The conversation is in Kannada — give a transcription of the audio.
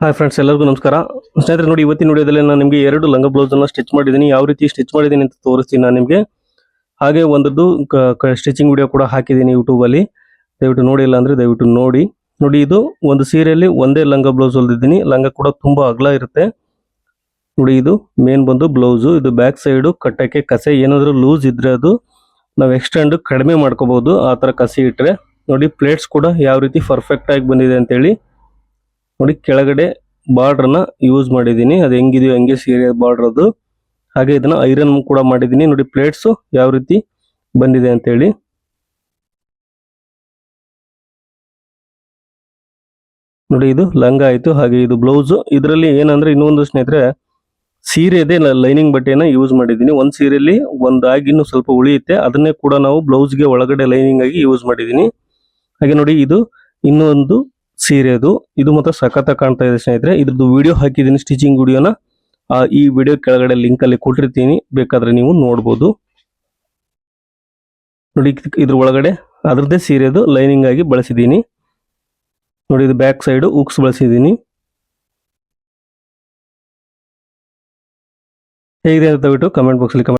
ಹಾಯ್ ಫ್ರೆಂಡ್ಸ್ ಎಲ್ಲರಿಗೂ ನಮಸ್ಕಾರ. ಸ್ನೇಹಿತರೆ, ನೋಡಿ, ಇವತ್ತಿನ ವಿಡಿಯೋದಲ್ಲಿ ನಾನು ನಿಮಗೆ ಎರಡು ಲಂಗ ಬ್ಲೌಸ್ ಅನ್ನು ಸ್ಟಿಚ್ ಮಾಡಿದ್ದೀನಿ. ಯಾವ ರೀತಿ ಸ್ಟಿಚ್ ಮಾಡಿದ್ದೀನಿ ಅಂತ ತೋರಿಸ್ತೀನಿ ನಾನು ನಿಮಗೆ. ಹಾಗೆ ಒಂದದ್ದು ಸ್ಟಿಚಿಂಗ್ ವಿಡಿಯೋ ಕೂಡ ಹಾಕಿದ್ದೀನಿ ಯೂಟ್ಯೂಬಲ್ಲಿ ದಯವಿಟ್ಟು ನೋಡಿಲ್ಲ ಅಂದ್ರೆ ದಯವಿಟ್ಟು ನೋಡಿ. ನೋಡಿ, ಇದು ಒಂದು ಸೀರೆಯಲ್ಲಿ ಒಂದೇ ಲಂಗ ಬ್ಲೌಸ್ ಹೊಲ್ದಿದ್ದೀನಿ. ಲಂಗ ಕೂಡ ತುಂಬಾ ಅಗಲ ಇರುತ್ತೆ. ನೋಡಿ, ಇದು ಮೇನ್ ಬಂದು ಬ್ಲೌಸು ಇದು ಬ್ಯಾಕ್ ಸೈಡು ಕಟ್ಟಕ್ಕೆ ಕಸೆ, ಏನಾದರೂ ಲೂಸ್ ಇದ್ರೆ ಅದು ನಾವು ಎಕ್ಸ್ಟೆಂಡ್ ಕಡಿಮೆ ಮಾಡ್ಕೋಬಹುದು ಆ ಥರ ಕಸಿ ಇಟ್ರೆ. ನೋಡಿ ಪ್ಲೇಟ್ಸ್ ಕೂಡ ಯಾವ ರೀತಿ ಪರ್ಫೆಕ್ಟಾಗಿ ಬಂದಿದೆ ಅಂತೇಳಿ. ನೋಡಿ ಕೆಳಗಡೆ ಬಾರ್ಡರ್ನ ಯೂಸ್ ಮಾಡಿದ್ದೀನಿ. ಅದು ಹೆಂಗಿದೆಯೋ ಹಂಗೆ ಸೀರೆ ಬಾರ್ಡರ್ ಅದು ಹಾಗೆ ಇದನ್ನ ಐರನ್ ಕೂಡ ಮಾಡಿದ್ದೀನಿ. ನೋಡಿ ಪ್ಲೇಟ್ಸ್ ಯಾವ ರೀತಿ ಬಂದಿದೆ ಅಂತ ಹೇಳಿ ನೋಡಿ ಇದು ಲಂಗ ಆಯ್ತು. ಹಾಗೆ ಇದು ಬ್ಲೌಸ್ ಇದರಲ್ಲಿ ಏನಂದ್ರೆ ಇನ್ನೊಂದು ಸ್ನೇಹಿತರೆ ಸೀರೆ ಇದೆ ಲೈನಿಂಗ್ ಬಟ್ಟೆನ ಯೂಸ್ ಮಾಡಿದ್ದೀನಿ. ಒಂದ್ ಸೀರೆಯಲ್ಲಿ ಒಂದಾಗಿ ಇನ್ನು ಸ್ವಲ್ಪ ಉಳಿಯುತ್ತೆ. ಅದನ್ನೇ ಕೂಡ ನಾವು ಬ್ಲೌಸ್ಗೆ ಒಳಗಡೆ ಲೈನಿಂಗ್ ಆಗಿ ಯೂಸ್ ಮಾಡಿದ್ದೀನಿ. ಹಾಗೆ ನೋಡಿ ಇದು ಇನ್ನೊಂದು ಸೀರೆ ಅದು. ಇದು ಮಾತ್ರ ಸಖತ್ತ ಕಾಣ್ತಾ ಇದೆ ಸ್ನೇಹಿತರೆ. ಇದ್ರದ್ದು ವಿಡಿಯೋ ಹಾಕಿದ್ದೀನಿ ಸ್ಟಿಚಿಂಗ್ ವಿಡಿಯೋನ ಈ ವಿಡಿಯೋ ಕೆಳಗಡೆ ಲಿಂಕ್ ಅಲ್ಲಿ ಕೊಟ್ಟಿರ್ತೀನಿ. ಬೇಕಾದ್ರೆ ನೀವು ನೋಡ್ಬೋದು. ನೋಡಿ, ಇದ್- ಇದ್ರ ಒಳಗಡೆ ಅದ್ರದ್ದೇ ಸೀರೆದು ಲೈನಿಂಗ್ ಆಗಿ ಬಳಸಿದ್ದೀನಿ. ನೋಡಿ, ಇದು ಬ್ಯಾಕ್ ಸೈಡ್ ಉಕ್ಸ್ ಬಳಸಿದ್ದೀನಿ. ಹೇಗಿದೆ ಅಂತ ಬಿಟ್ಟು ಕಮೆಂಟ್ ಬಾಕ್ಸ್ ಅಲ್ಲಿ ಕಮೆಂಟ್